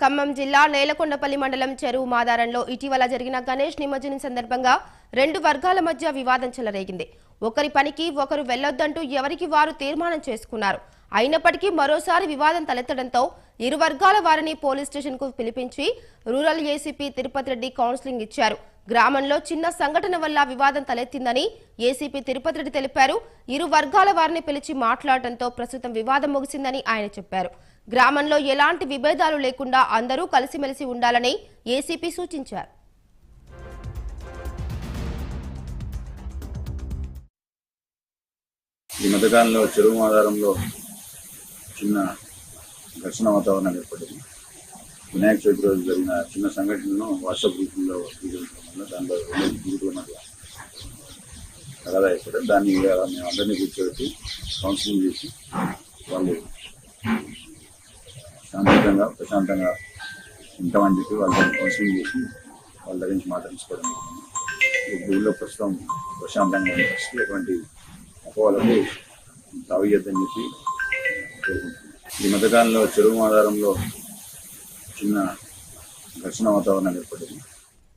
ఖమ్మం జిల్లా నేలకొండపల్లి మండలం చెరువు మాదారంలో ఇటీవల జరిగిన గణేష్ నిమజ్జనం సందర్భంగా రెండు వర్గాల మధ్య వివాదం చెలరేగింది. ఒకరి పనికి ఒకరు వెళ్ళొద్దంటూ ఎవరికి వారు తీర్మానం చేసుకున్నారు. అయినప్పటికీ మరోసారి వివాదం తలెత్తడంతో ఇరు వర్గాల వారిని పోలీస్ స్టేషన్కు పిలిపించి rural ACP Tirupati Reddy counselling ఇచ్చారు. గ్రామంలో చిన్న సంఘటన వల్ల వివాదం తలెత్తిందని ఏసీపీ తిరుపతి రెడ్డి తెలిపారు. ఇరు వర్గాల వారిని పిలిచి మాట్లాడటంతో ప్రస్తుతం వివాదం ముగిసిందని ఆయన చెప్పారు. గ్రామంలో ఎలాంటి విభేదాలు లేకుండా అందరూ కలిసిమెలిసి ఉండాలని ఏసీపీ సూచించారు. ఈ మధ్యకాలంలో చెరువు ఆధారంలో చిన్న ఘర్షణ వాతావరణం ఏర్పడింది. వినాయక చవితి రోజు జరిగిన చిన్న సంఘటనను వాట్సాప్ గ్రూపుల్లో తీసుకుంటాం వల్ల దానిలో రెండు గ్రూపుల మధ్య తగదా ఏర్పడింది దాన్ని మేము అందరినీ కూర్చోబెట్టి కౌన్సిలింగ్ చేసి వాళ్ళు శాంతియుతంగా ప్రశాంతంగా ఉంటామని చెప్పి వాళ్ళని కౌన్సిలింగ్ చేసి వాళ్ళ దగ్గర నుంచి మాట తీసుకోవడం జరిగింది. ఈ భూమిలో ప్రస్తుతం ప్రశాంతంగా ఉన్న పరిస్థితి ఎటువంటి అపోవాలకు తావియద్దని చెప్పి ఈ మధ్యకాలంలో చెరువు ఆధారంలో చిన్న ఘర్షణ వాతావరణం ఏర్పడింది.